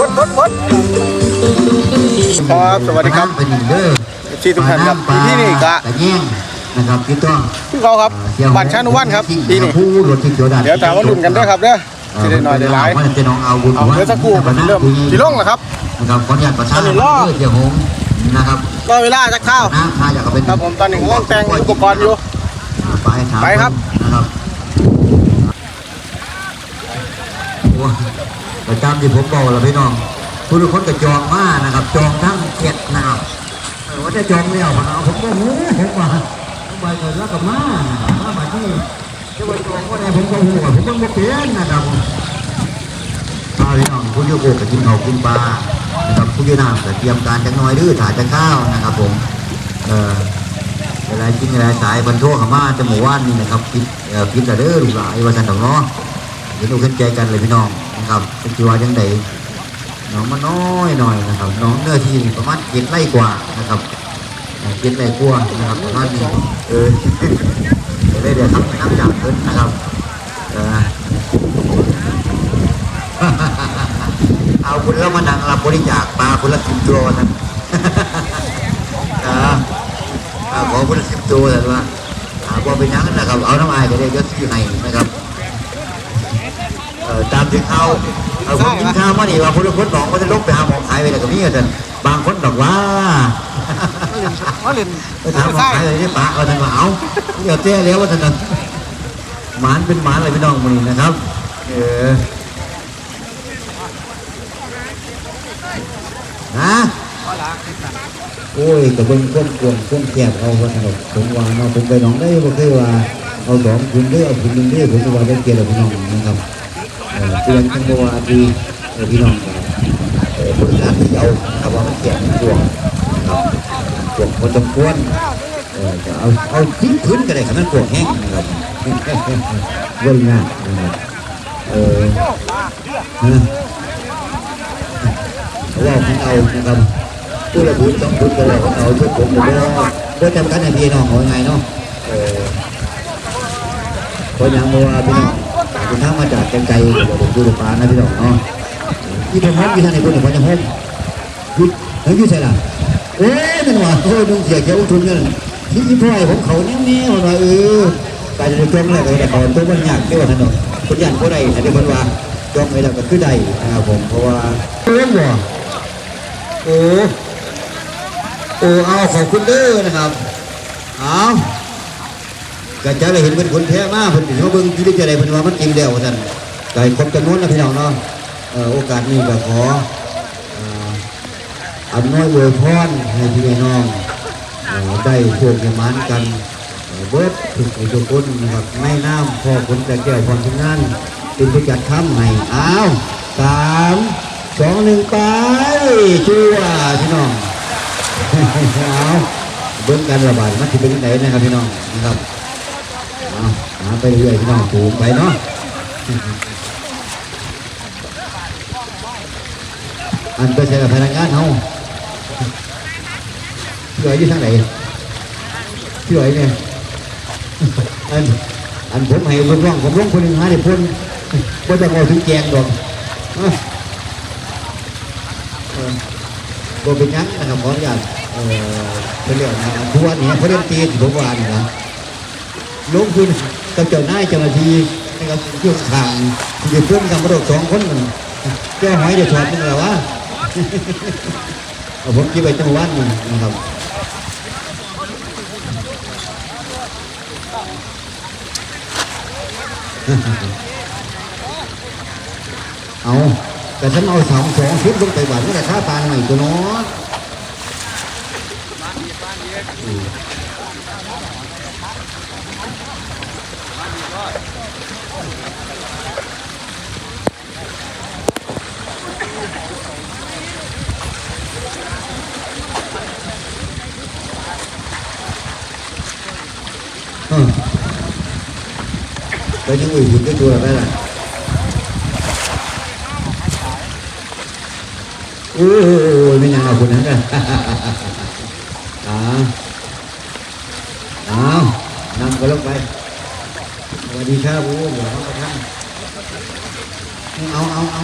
รถรถรถครับสวัสดีครับไปดินเด้อที่ทุกท่านครับที่นี่กะตะแยงนะครับพี่ต้องพี่เขาครับบ้านชานุวันครับที่นี่ผู้รถที่เขียวดาเดี๋ยวตามว่าลุ้นกันด้วยครับเด้อสิได้หน่อยได้หลายว่าจะน้องเอาบุญเอาเดี๋ยวสักครู่ผมเริ่มกี่ลงแล้วครับนะครับขออนุญาตประชาอันนี้ล่อเดี๋ยวผมนะครับรอเวลาจักข้าวนะถ้าอยากเอาเป็นครับผมตอนนี้กำลังแต่งอุปกรณ์อยู่ไปถามไปครับนะครับโอ้ย ประจำที่ผมบอกแล้วพี่น้องผู้ทุกคนก็จองมานะครับจองทั้งเจ็ดนะครับเออว่าจะจองแล้วมาเอาผมก็หูผมว่าผมไปเกิดแล้วก็มานะครับมาแบบที่จะไปจองก็ได้ผมก็หูว่าผมก็ไม่เปลี่ยนนะครับเอาพี่น้องผู้อยูโกกับกินข้ากินปลานะครับผู้อยูน้ำก็เตรียมการจังน้อยดื้อถ่ายจะข้าวนะครับผมเออเวลากินเวลาสายบรรทุกขม่าจะหมู่ว่านนี่นะครับพิษเอ่อพิษแต่เด้อลูกหลานว่าสันดอกเนาะเดี๋ยวดูขึ้นใจกันเลยพี่น้อง นะครับเป็นตัวจังไดน้องมันน้อยหน่อยนะครับ น้องเนื้อที่ประมาณเจ็ดไร่กว่านะครับเอ่อเจ็ดไร่กว่านะครับประมาณนี้เออเดี๋ยวได้เดี๋ยวทำน้ำจากเพิ่นนะครับเอาคุณแล้วมานั่งรับบริจาคปลาคุณละสิบตัวนะขอคนละสิบตัวแต่ว่าหาว่าเป็นหยังนะครับ เอาน้ำอายก็ได้ก็ซื้อให้นะครับ ตามที่เขาเอาผมกินข้าวมานี่ว่าคนละคนบอกว่าจะลบไปหาหมอขายไปแล้วก็มีแต่บางคนบอกว่าว่าเล่นไปถามหมอขายเลยที่ปะเอาท่านว่าเอาเดี๋ยวเต้แล้วว่าท่านนั้นหมานเป็นหมานเลยพี่น้องมือนี้นะครับ เออฮะโอ้ยก็เบิ่งก้มกวงก้มแคบเอาคนเอาผมว่าเนาะผมไปหนองได้บ่เคยว่าเอาสองคุณได้เอาคุณหนึ่งได้ผมว่าได้เกียรติพี่น้องนะครับ เออเตือนทั้งบ่อว่าดีเออพี่น้องก็เออบริการที่เอาถ้าว่ามันแคบมันกครับกวงพอสมควรเออจะเอาเอาทิ้งพื้นก็ได้ขนาดกวงแห้งนะครับเรื่องงานนะครับเออนะเพราะว่าผมเอานะครับผู้ระบุญต้องพูดกันแล้วเอาชุดผมผมก็ก็จำกันในพี่น้องเขาไงเนาะเออเพราะอย่างเมื่อวานพี่น้อง คุณทั้งมาจากไกลๆบอกผมดูดปลานะพี่น้องเนาะที่ผมห้องที่ท่างในคนหนึ่งคนยังห้องยุดเฮ้ยยุดใช่ละเอ้ยนั่นว่าโอ้ยนุ่งเสียเขียวทุนเงินที่ยี่พ่อยผมเขาแน่ๆว่าเออไปจะจมแล้วก็แต่ก่อนตัวมันยากเกี่ยวถนนคนยันก็ได้แต่เดี๋ยวคนว่าจมไปแล้วก็คือได้นะครับผมเพราะว่าเรื่องว่โอ้โอ้เอาขอบคุณเด้อนะครับเอา กระจายเลยเห็นเป็นคนแพ้มากเพิ่นเขาเบิ่งที่ได้จะได้เพิ่นว่ามันกินแล้วว่านไก่ครบจำนวนนะพี่น้องเนาะโอกาสนี้ก็ขออำนวยอวยพรให้พี่น้องได้โชคได้หมานกันเบิดทุกผู้ทุกคนนะครับในน้ำพอคนแต่แก้วพรทุกงานเป็นผู้จัดทำให้อ้าวสามสองหนึ่งไปชั่วพี่น้องเอาเบิ้งการระบาดมันจะเป็นยังไงนะครับพี่น้องนะครับ หาไปเรื่อยๆพี่น้องถูกไปเนาะอันไปใช้กับพนักงานเขาพี่อ๋อยอยู่ทางไหนพี่อ๋อยเนี่ยอันอันผมให้ผมร้องผมร้องคนหนึ่งหาเดี๋ยวพ่นก็จะเอถึงแกงดอกเอ้าเออบเป็นยังนะครับขออนุญาตเออเป็นเรื่องนะทุกวันนี้เขาเรียนตีนผมว่านี่นะ ลงทุนกับเจ้านายเจ้าหน้าที่นะครับเกี่ยวขางเดี๋ยวเพื่อนกันมาโดดสองคนแก้หอยเดี๋ยวสอบนึงแล้ววะผมคิดไปจังหวัดนี่นะครับเอาแต่ฉันเอาสามสองชุดลงไปบ้านนี่แต่ค่าตาหน่อยตัวน้อ เออไปยังอื่นคุณได้ตัวอะไรล่ะ โอ้ยไม่ยังเอาคนนั้นกัน อ่าเอานำก็ ลงไปสวัสดีครับโอ้ยอย่าเขามาทำเอาเอาเอา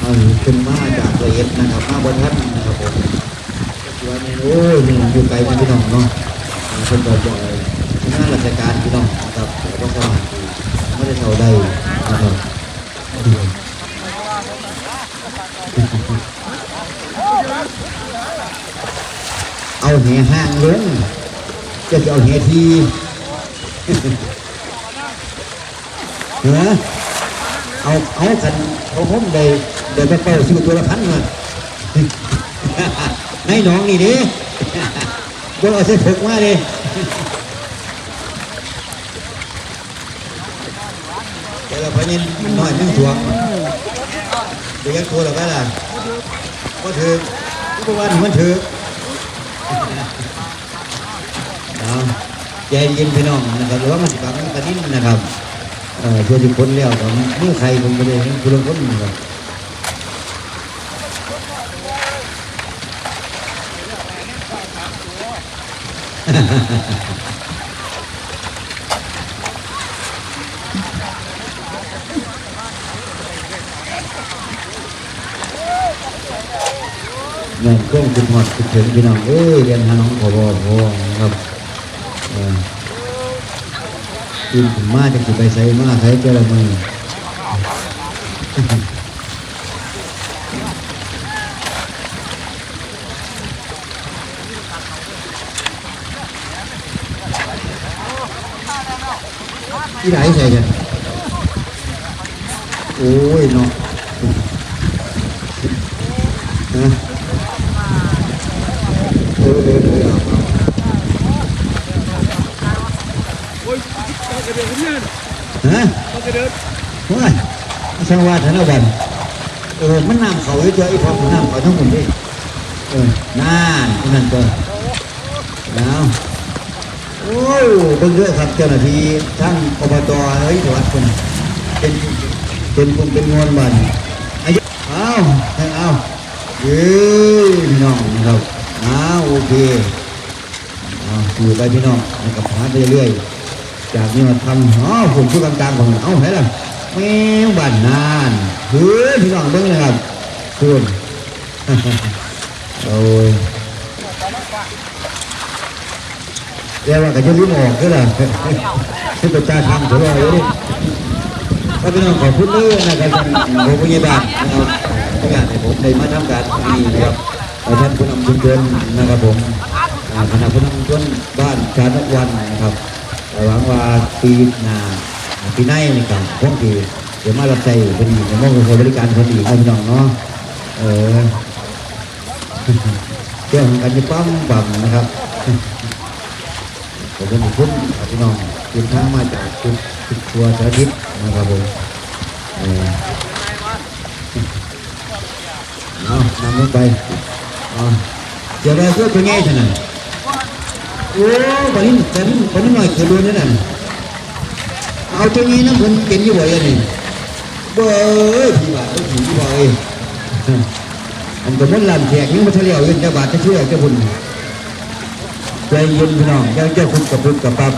เอาขึ้นมาจากละเอียดนะครับมาบนทัดนะครับผมตัวนี้โอ้ยอยู่ไกลมาพี่น้องเนาะคนต่อจอยงานราชการพี่น้องนะครับก็สมัครไม่ได้เท่าได้นะครับ เอาแหห้างลงจะจะเอาแหทีเหรอเอาเอากันเอาผมได้ได้ไปเป่าสิบตัวละพันมาในหน้องนี่ดิบ่เอาเส้นผกมาเลยแต่ละพันนี่น้อยนึงถ่วงเดี๋ยวยังตัวหรอกล่ะก็ถือ ทุกวันมันถือใจเย็นพี่น้องนะครับหรือว่ามันสิบังกระดิ่นนะครับเอ่อช่วยทุกคนแล้วของมือใครผมก็เลยคุณลงคนนะครับ เงินเครื่องคุณหอดคุณถึงพี่น้องเอ้ยเรียนหาน้องขอบอพอนะครับกินถึงมาจะสิไปใส่มาใส่เจละมือที่ไหนใส่กันโอ้ยเนาะฮะเออเออเออเอาเอา โอ้ยต้องกระ เดือกเนี่ยฮะต้องกระเดือกเฮ้ยช่างว่าธนวันเออมันน้ำเขาอยู่ตัวไอ้พอมันน้ำเขาทั้งหมดดิเออน่านอันนั่นตัวแล้วโอ้ยเป็นเรื่องครับเจ้าหน้าที่ทั้งอบตเฮ้ยจังหวัดคนเป็นเป็นคนเป็นงวนบันอายุเอาให้เอาเย้พี่น้องนะครับเอาโอเคเอาอยู่ไปพี่น้องนะครับหาไปเรื่อยๆ จากนี้มาทำอ๋อผมพูดกลางๆของเอาให้ละแมวบ้านนานเฮ้ยพี่น้องเบิ่งนะครับคุณโอ้ยเรียกว่าก็จะรีบออกก็ได้ที่ประชาชนถือว่าเอ้ยถ้าพี่น้องขอบคุณเลยนะครับท่านโรงพยาบาลนะครับที่งานให้ผมได้มาทำการนี้นะครับท่านผู้นำชุมชนนะครับผมคณะผู้นำชุมชนบ้านชาตะวันนะครับ หวังว่าปีหน้าปีหน้านี่ครับพวกที่เดี๋ยวมารับใช้เป็นอีกมองบริการคนอีกนะพี่น้องเนาะเออเรื่องของการจะปั้มบั่มนะครับผมเป็นผู้พี่น้องเดินทางมาจากทุกทุกทัวร์สารทิศนะครับผมเออเอานำลงไปเอาเดี๋ยวเราช่วยเป็นไงท่านน่ะ โอ้ปนินปนินปนินหน่อยเคยดูนี่นั่นเอาตรงนี้นะผมเป็นอยู่บ่อยันนี่เบ้อพี่บาทก็ผีบ่อยอันก็มันลำแขกนี่มาเฉลี่ยวเงินจะบาทจะเชื่อจะบุญใจเย็นพี่น้องเจ้าเจ้าคุณกับคุณกับปั๊บ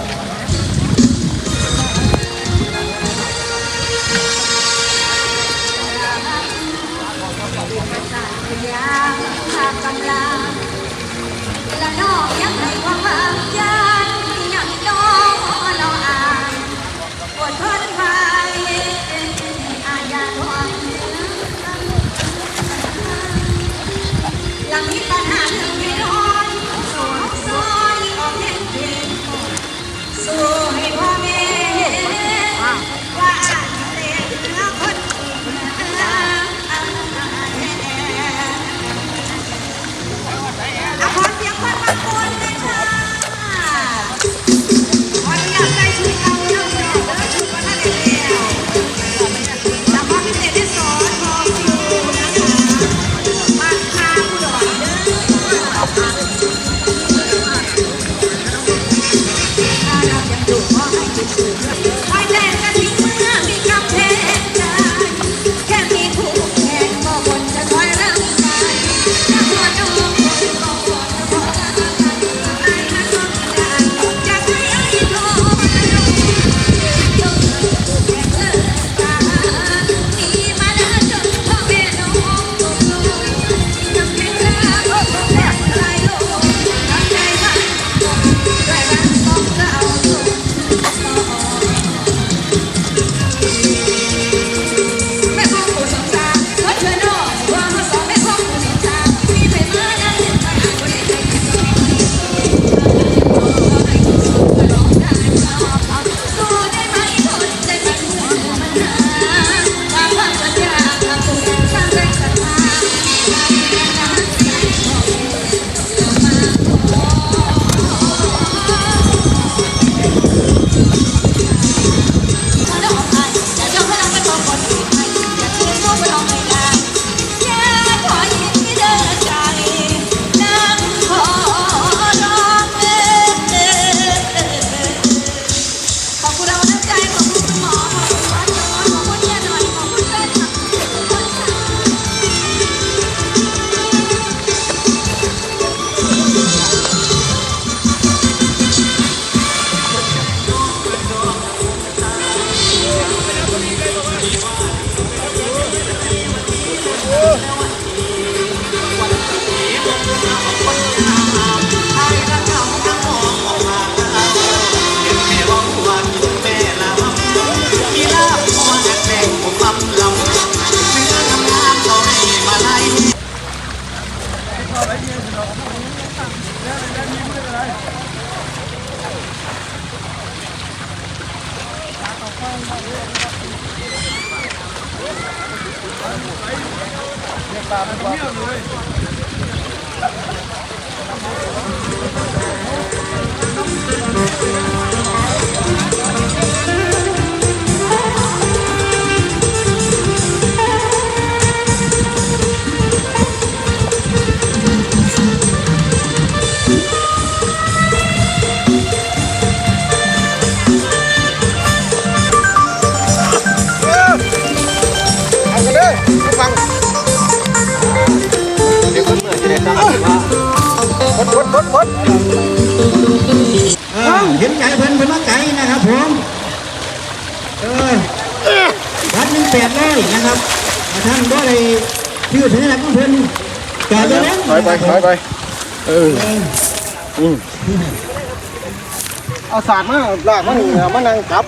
นะครับท่านก็เลยชื่อสัญลักษณ์ของเพิ่นกาดอยู่นั้นถอยไปถอยไปเอออืมเอาสาดมาลากมานี่มานั่งจับ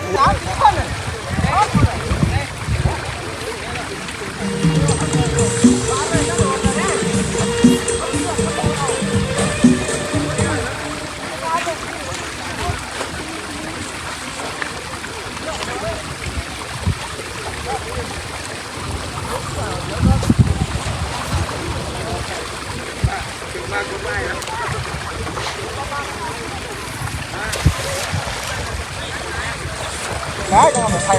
ได้จังหวะไทย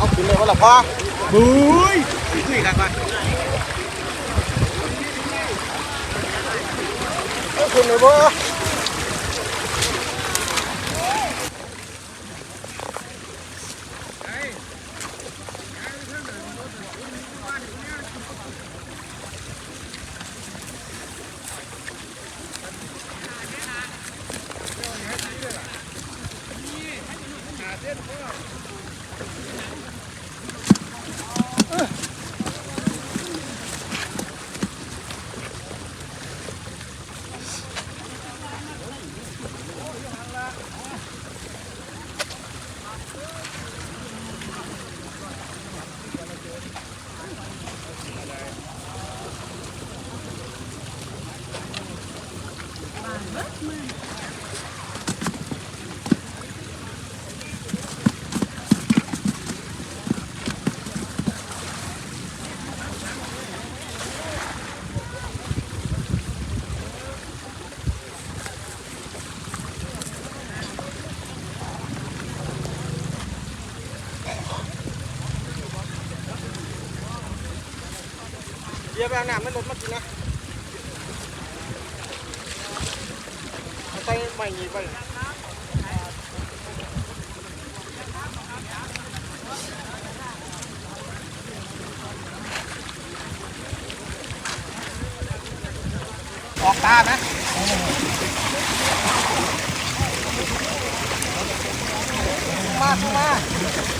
อาขึ้นเลยว่าละพ่อบุ้ยคุยกันก่อนเอาขึ้นเลยบ่เดี๋ยวไปเอาน้ำมันลดมากินนะเอาใส่ใหม่หนีไปออกตาไหมมาเข้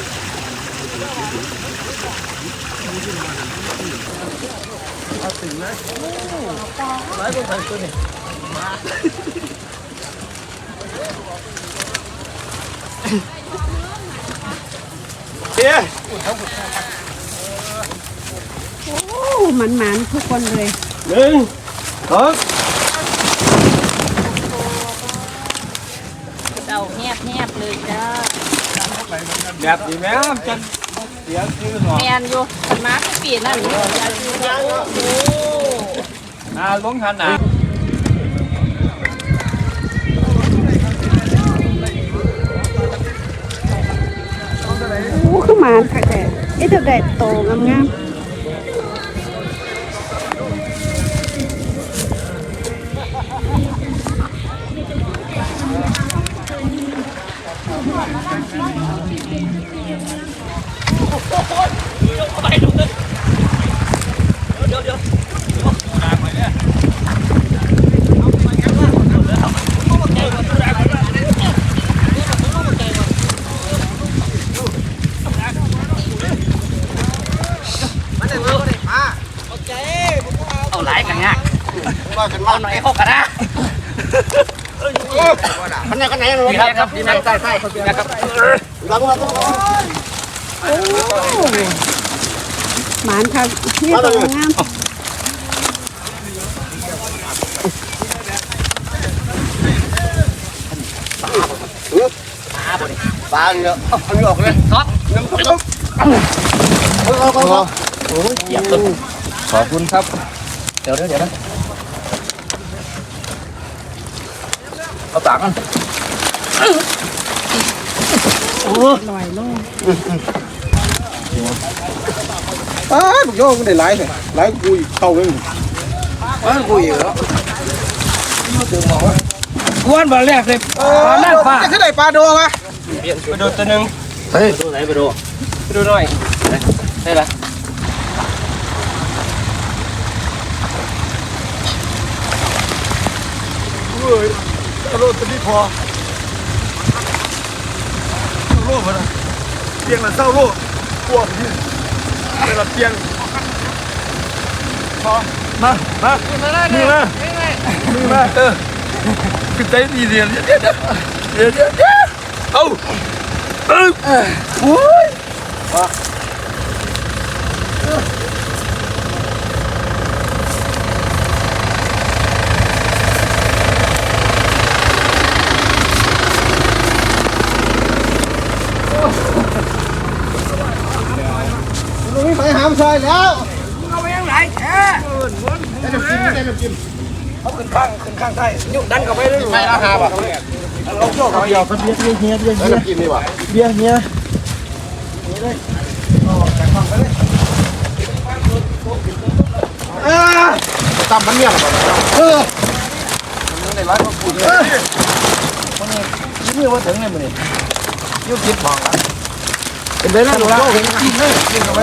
าเตี้ยโอ้มันหมานทุกคนเลยหนึ่งสองเจ้าแนบแนบเลยจ้าแบบนี้แม่จะเสียชื่อหน่อย แมนอยู่ขันมาทุกปีนั่นยาชูยาโอ้โหอ่าลงหันหนาโอ้คือหมานค่ะแต่ไอ้เจ้าแดดโตงามๆ เอาหน่อยหกกันนะมันไหนกันไหนดีครับดีนะใส่ใส่นะครับหมานค่ะนี่ตัวงามปลาเนี่ยเอาออกเลยท็อปขอบคุณครับ เดี๋ยวเดี๋ยวเดี๋ยวนะ เอาตากกันลอยโลงอ้าบุกโยมันได้หลายเลยหลายกูอีกเข้าเลยอ้ากูอีกแล้วกวนบอลแรกเลยเออจะขึ้นได้ปลาโดวะไปดูตัวหนึ่งเฮ้ยตัวไหนไปดูไปดูหน่อยได้ละเฮ้ย ตะโลตัวนี้พอเศร้าโลกมันเตียงละเศร้าโลกกลัวพี่เป็นละเตียงพอมามามือมามือมาเออคือใจดีเดียวเดี๋ยวเดี๋ยวเดี๋ยวเดี๋ยวเอาเออโอ้ยไม่ไปหา มซอยแล้วเอาไปยังไงแค่ได้น้ำจิ้มได้น้ำจิ้มเอาขึ้นข้างขึ้นข้างใต้ยุดันเข้าไปเลยไม่อาหารป่ะเราโชคเขาเดียวเขาเบียร์เบียร์เบียร์เบียร์ได้น้ำจิ้มนี่ป่ะเบียร์เบียร์นี่เลยอ๋อจากฝั่งไปเลยอ่าตำมันเนี่ยหรอเออมันในร้านเขาพูดเลยมันนี่ว่าถึงเลยมันนี่ยุบยิบมองละเป็นไปได้หรือเปล่าเห็นกินเลยกินเข้าไป